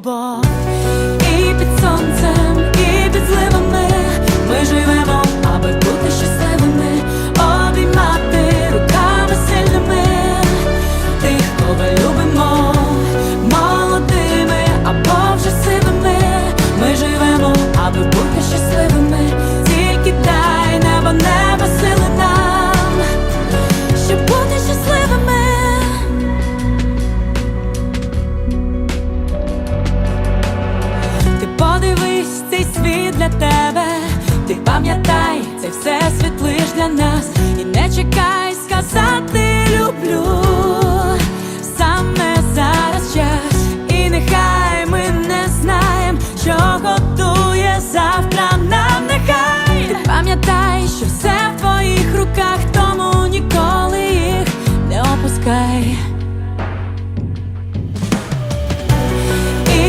bar. і не чекай сказати.